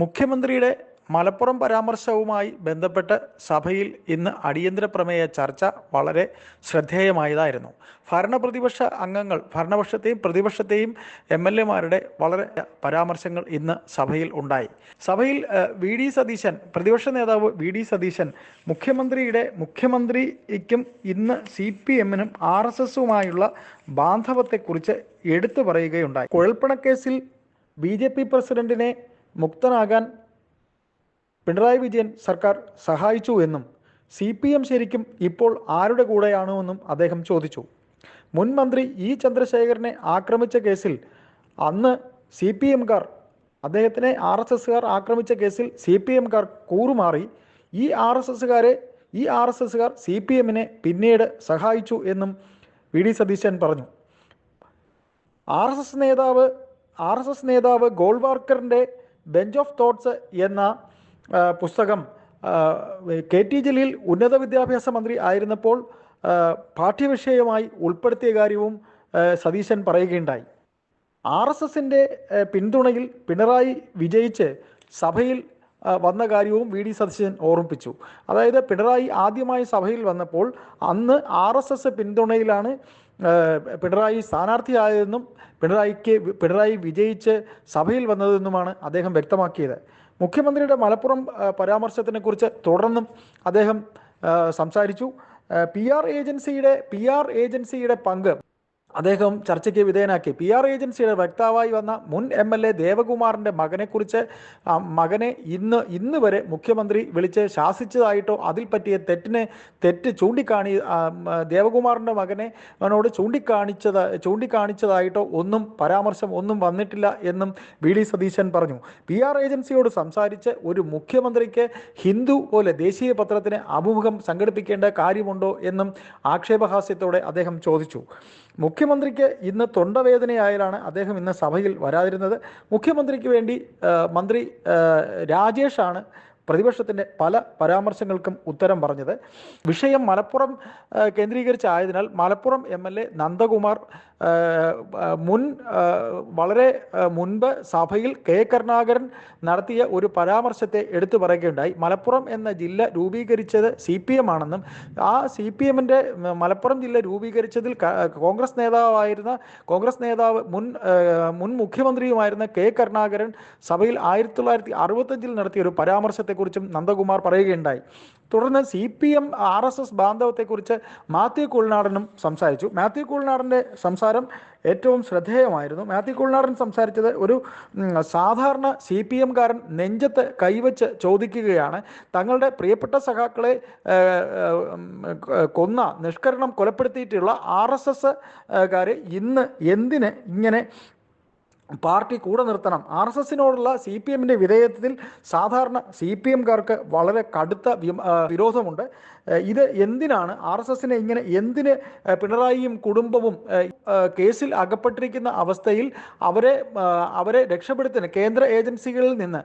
മുഖ്യമന്ത്രിയുടെ മലപ്പുറം പരാമർശവുമായി ബന്ധപ്പെട്ട് സഭയിൽ ഇന്ന് അടിയന്തര പ്രമേയ ചർച്ച വളരെ ശ്രദ്ധേയമായതായിരുന്നു. ഭരണപ്രതിപക്ഷ അംഗങ്ങൾ ഭരണപക്ഷത്തെയും പ്രതിപക്ഷത്തെയും എം എൽ എമാരുടെ വളരെ പരാമർശങ്ങൾ ഇന്ന് സഭയിൽ ഉണ്ടായി. സഭയിൽ വി ഡി സതീശൻ പ്രതിപക്ഷ നേതാവ് വി ഡി സതീശൻ മുഖ്യമന്ത്രിയുടെ മുഖ്യമന്ത്രിക്കും ഇന്ന് സി പി എമ്മിനും ആർ എസ് എസുമായുള്ള ബാന്ധവത്തെക്കുറിച്ച് എടുത്തു പറയുകയുണ്ടായി. കുഴൽപ്പണക്കേസിൽ ബി ജെ പി പ്രസിഡന്റിനെ മുക്തനാകാൻ പിണറായി വിജയൻ സർക്കാർ സഹായിച്ചു എന്നും സി പി എം ശരിക്കും ഇപ്പോൾ ആരുടെ കൂടെയാണുവെന്നും അദ്ദേഹം ചോദിച്ചു. മുൻ മന്ത്രി ഇ ചന്ദ്രശേഖരനെ ആക്രമിച്ച കേസിൽ അന്ന് സി പി എംകാർ അദ്ദേഹത്തിനെ ആർ എസ് എസുകാർ ആക്രമിച്ച കേസിൽ സി പി എംകാർ കൂറുമാറി. ഈ ആർ എസ് എസുകാരെ ഈ ആർ എസ് എസുകാർ സി പി എമ്മിനെ പിന്നീട് സഹായിച്ചു എന്നും വി ഡി സതീശൻ പറഞ്ഞു. ആർ എസ് എസ് നേതാവ് ആർ എസ് എസ് നേതാവ് ഗോൾവാർക്കറിന്റെ ബെഞ്ച് ഓഫ് തോട്ട്സ് എന്ന പുസ്തകം കെ ടി ജലീൽ ഉന്നത വിദ്യാഭ്യാസ മന്ത്രി ആയിരുന്നപ്പോൾ പാഠ്യവിഷയമായി ഉൾപ്പെടുത്തിയ കാര്യവും സതീശൻ പറയുകയുണ്ടായി. ആർ എസ് എസിന്റെ പിന്തുണയിൽ പിണറായി വിജയിച്ച് സഭയിൽ വന്ന കാര്യവും വി ഡി സതീശൻ ഓർമ്മിപ്പിച്ചു. അതായത് പിണറായി ആദ്യമായി സഭയിൽ വന്നപ്പോൾ അന്ന് ആർ എസ് എസ് പിന്തുണയിലാണ് പിണറായി സ്ഥാനാർത്ഥിയായതെന്നും പിണറായിക്ക് പിണറായി വിജയിച്ച് സഭയിൽ വന്നതെന്നുമാണ് അദ്ദേഹം വ്യക്തമാക്കിയത്. മുഖ്യമന്ത്രിയുടെ മലപ്പുറം പരാമർശത്തിനെക്കുറിച്ച് തുടർന്നും അദ്ദേഹം സംസാരിച്ചു. പി ആർ ഏജൻസിയുടെ പി ആർ ഏജൻസിയുടെ പങ്ക് അദ്ദേഹം ചർച്ചയ്ക്ക് വിധേയനാക്കി. പി ആർ ഏജൻസിയുടെ വക്താവായി വന്ന മുൻ എം എൽ എ ദേവകുമാറിന്റെ മകനെക്കുറിച്ച് കുറിച്ച് മകനെ ഇന്ന് ഇന്ന് വരെ മുഖ്യമന്ത്രി വിളിച്ച് ശാസിച്ചതായിട്ടോ അതിൽ പറ്റിയ തെറ്റിനെ തെറ്റ് ചൂണ്ടിക്കാണി ദേവകുമാറിന്റെ മകനെ അവനോട് ചൂണ്ടിക്കാണിച്ചത് ചൂണ്ടിക്കാണിച്ചതായിട്ടോ ഒന്നും പരാമർശം ഒന്നും വന്നിട്ടില്ല എന്നും വി ഡി സതീശൻ പറഞ്ഞു. പി ആർ ഏജൻസിയോട് സംസാരിച്ച് ഒരു മുഖ്യമന്ത്രിക്ക് ഹിന്ദു പോലെ ദേശീയ പത്രത്തിന് അഭിമുഖം സംഘടിപ്പിക്കേണ്ട കാര്യമുണ്ടോ എന്നും ആക്ഷേപഹാസ്യത്തോടെ അദ്ദേഹം ചോദിച്ചു. മുഖ്യമന്ത്രിക്ക് ഇന്ന് തൊണ്ടവേദനയായാലാണ് അദ്ദേഹം ഇന്ന് സഭയിൽ വരാതിരുന്നത്. മുഖ്യമന്ത്രിക്ക് വേണ്ടി മന്ത്രി രാജേഷാണ് പ്രതിപക്ഷത്തിന്റെ പല പരാമർശങ്ങൾക്കും ഉത്തരം പറഞ്ഞത്. വിഷയം Malappuram കേന്ദ്രീകരിച്ചായതിനാൽ Malappuram M L A Nandakumar മുൻ വളരെ മുൻപ് സഭയിൽ കെ കരുണാകരൻ നടത്തിയ ഒരു പരാമർശത്തെ എടുത്തു പറയുകയുണ്ടായി. മലപ്പുറം എന്ന ജില്ല രൂപീകരിച്ചത് സി പി എം ആണെന്നും ആ സി പി എമ്മിന്റെ മലപ്പുറം ജില്ല രൂപീകരിച്ചതിൽ കോൺഗ്രസ് നേതാവായിരുന്ന കോൺഗ്രസ് നേതാവ് മുൻ മുൻ മുഖ്യമന്ത്രിയുമായിരുന്ന കെ കരുണാകരൻ സഭയിൽ ആയിരത്തി തൊള്ളായിരത്തി അറുപത്തഞ്ചിൽ നടത്തിയ ഒരു പരാമർശത്തെക്കുറിച്ചും നന്ദകുമാർ പറയുകയുണ്ടായി. തുടർന്ന് C P M R S S ബാന്ധവത്തെക്കുറിച്ച് Mathew Kuzhalnadan സംസാരിച്ചു. മാത്യു കുൾനാടന്റെ സംസാരം ഏറ്റവും ശ്രദ്ധേയമായിരുന്നു. മാത്യു കുൾനാടൻ സംസാരിച്ചത് ഒരു സാധാരണ സി പി എംകാരൻ നെഞ്ചത്ത് കൈവച്ച് ചോദിക്കുകയാണ്. തങ്ങളുടെ പ്രിയപ്പെട്ട സഖാക്കളെ കൊന്ന നിഷ്കരണം കൊലപ്പെടുത്തിയിട്ടുള്ള ആർ എസ് എസ് കാര് ഇന്ന് എന്തിന് ഇങ്ങനെ പാർട്ടി കൂടെ നിർത്തണം. ആർ എസ് എസിനോടുള്ള സി പി എമ്മിന്റെ വിധേയത്വത്തിൽ സാധാരണ സി പി എംകാർക്ക് വളരെ കടുത്ത വിരോധമുണ്ട്. ഇത് എന്തിനാണ് ആർ എസ് എസിനെ ഇങ്ങനെ എന്തിന് പിണറായിയും കുടുംബവും കേസിൽ അകപ്പെട്ടിരിക്കുന്ന അവസ്ഥയിൽ അവരെ അവരെ രക്ഷപ്പെടുത്തുന്ന കേന്ദ്ര ഏജൻസികളിൽ നിന്ന്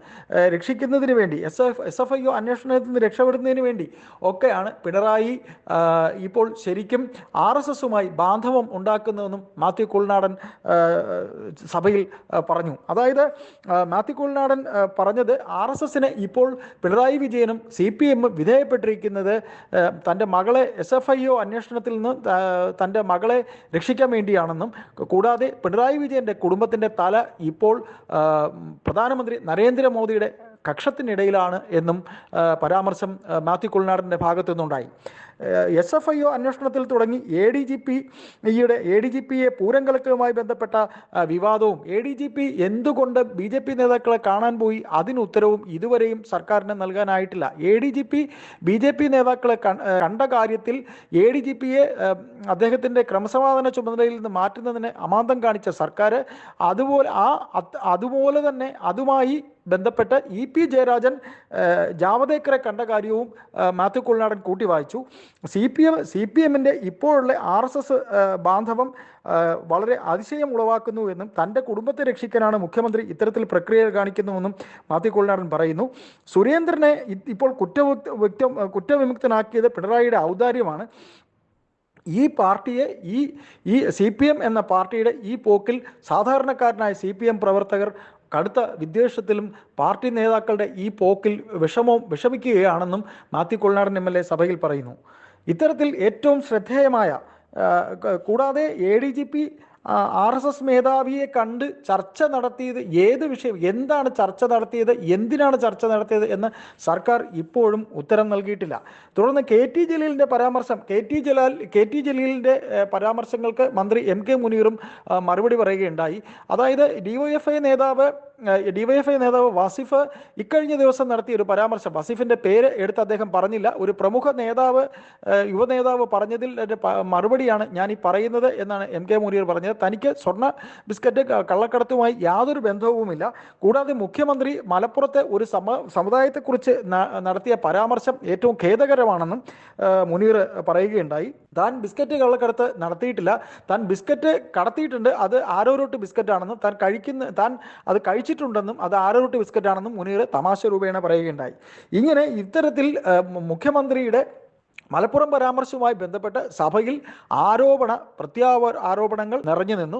രക്ഷിക്കുന്നതിന് വേണ്ടി S F S F I O അന്വേഷണത്തിൽ നിന്ന് രക്ഷപ്പെടുന്നതിന് വേണ്ടി ഒക്കെയാണ് പിണറായി ഇപ്പോൾ ശരിക്കും ആർ എസ് എസുമായി ബാന്ധവം ഉണ്ടാക്കുന്നതെന്നും മാത്യു കുൾനാടൻ സഭയിൽ പറഞ്ഞു. അതായത് മാത്യു കുൾനാടൻ പറഞ്ഞത് ആർ എസ് എസിന് ഇപ്പോൾ പിണറായി വിജയനും സി പി എമ്മും വിധേയപ്പെട്ടിരിക്കുന്നത് തന്റെ മകളെ എസ് എഫ് ഐ ഒ അന്വേഷണത്തിൽ നിന്ന് തന്റെ മകളെ രക്ഷിക്കാൻ വേണ്ടിയാണെന്നും കൂടാതെ പിണറായി വിജയന്റെ കുടുംബത്തിന്റെ തല ഇപ്പോൾ പ്രധാനമന്ത്രി നരേന്ദ്രമോദിയുടെ കക്ഷത്തിനിടയിലാണ് എന്നും പരാമർശം മാത്യു കുൾനാടന്റെ ഭാഗത്തു നിന്നുണ്ടായി എസ് എഫ് ഐ ഒ അന്വേഷണത്തിൽ തുടങ്ങി. A D G P A D G പിയെ പൂരം കലക്കലുമായി ബന്ധപ്പെട്ട വിവാദവും എ ഡി ജി പി എന്തുകൊണ്ട് ബി ജെ പി നേതാക്കളെ കാണാൻ പോയി? അതിന് ഉത്തരവും ഇതുവരെയും സർക്കാരിന് നൽകാനായിട്ടില്ല. A D G P B J P നേതാക്കളെ കണ്ട കാര്യത്തിൽ എ ഡി ജി പിയെ അദ്ദേഹത്തിന്റെ ക്രമസമാധാന ചുമതലയിൽ നിന്ന് മാറ്റുന്നതിന് അമാന്തം കാണിച്ച സർക്കാർ അതുപോലെ ആ അതുപോലെ തന്നെ അതുമായി ബന്ധപ്പെട്ട് ഇ പി ജയരാജൻ ജാവദേക്കറെ കണ്ട കാര്യവും മാത്യു കുൾനാടൻ കൂട്ടി വായിച്ചു C P M C P എമ്മിന്റെ ഇപ്പോഴുള്ള ആർ എസ് എസ് ബാന്ധവം വളരെ അതിശയം ഉളവാക്കുന്നുവെന്നും തന്റെ കുടുംബത്തെ രക്ഷിക്കാനാണ് മുഖ്യമന്ത്രി ഇത്തരത്തിൽ പ്രക്രിയ കാണിക്കുന്നുവെന്നും മാത്യു കൊള്ളനാടൻ പറയുന്നു. സുരേന്ദ്രനെ ഇപ്പോൾ കുറ്റവിക്ത കുറ്റവിമുക്തനാക്കിയത് പിണറായിയുടെ ഔദാര്യമാണ്. ഈ പാർട്ടിയെ ഈ ഈ സി പി എം എന്ന പാർട്ടിയുടെ ഈ പോക്കിൽ സാധാരണക്കാരനായ സി പി എം പ്രവർത്തകർ കടുത്ത വിദ്വേഷത്തിലും പാർട്ടി നേതാക്കളുടെ ഈ പോക്കിൽ വിഷമവും വിഷമിക്കുകയാണെന്നും Mathew Kuzhalnadan M L A സഭയിൽ പറയുന്നു. ഇത്തരത്തിൽ ഏറ്റവും ശ്രദ്ധേയമായ കൂടാതെ A D G P R S S മേധാവിയെ കണ്ട് ചർച്ച നടത്തിയത് ഏത് വിഷയം എന്താണ് ചർച്ച നടത്തിയത് എന്തിനാണ് ചർച്ച നടത്തിയത് എന്ന് സർക്കാർ ഇപ്പോഴും ഉത്തരം നൽകിയിട്ടില്ല. തുടർന്ന് കെ ടി ജലീലിന്റെ പരാമർശം K T Jalal K T ജലീലിന്റെ പരാമർശങ്ങൾക്ക് മന്ത്രി എം കെ മുനീറും മറുപടി പറയുകയുണ്ടായി. അതായത് ഡിവൈഎഫ്ഐ നേതാവ് ഡിവൈഎഫ്ഐ നേതാവ് വാസിഫ് ഇക്കഴിഞ്ഞ ദിവസം നടത്തിയ ഒരു പരാമർശം. വാസിഫിന്റെ പേര് എടുത്ത് അദ്ദേഹം പറഞ്ഞില്ല. ഒരു പ്രമുഖ നേതാവ് യുവനേതാവ് യുവ പറഞ്ഞതിൽ മറുപടിയാണ് ഞാൻ ഈ പറയുന്നത് എന്നാണ് എം കെ മുനീർ പറഞ്ഞത്. തനിക്ക് സ്വർണ ബിസ്ക്കറ്റ് കള്ളക്കടത്തുമായി യാതൊരു ബന്ധവുമില്ല. കൂടാതെ മുഖ്യമന്ത്രി മലപ്പുറത്തെ ഒരു സമ സമുദായത്തെക്കുറിച്ച് നടത്തിയ പരാമർശം ഏറ്റവും ഖേദകരമാണെന്നും മുനീർ പറയുകയുണ്ടായി. താൻ ബിസ്ക്കറ്റ് കള്ളക്കടത്ത് നടത്തിയിട്ടില്ല. താൻ ബിസ്ക്കറ്റ് കടത്തിയിട്ടുണ്ട്. അത് ആരോരോട്ട് ബിസ്ക്കറ്റ് ആണെന്നും താൻ കഴിക്കുന്ന താൻ അത് കഴിച്ചിട്ടുണ്ടെന്നും അത് ആരോരോട്ട് ബിസ്ക്കറ്റ് ആണെന്നും മുനീർ തമാശ രൂപേണ പറയുകയുണ്ടായി. ഇങ്ങനെ ഇത്തരത്തിൽ മുഖ്യമന്ത്രിയുടെ മലപ്പുറം പരാമർശവുമായി ബന്ധപ്പെട്ട് സഭയിൽ ആരോപണ പ്രത്യാവ ആരോപണങ്ങൾ നിറഞ്ഞു നിന്നു.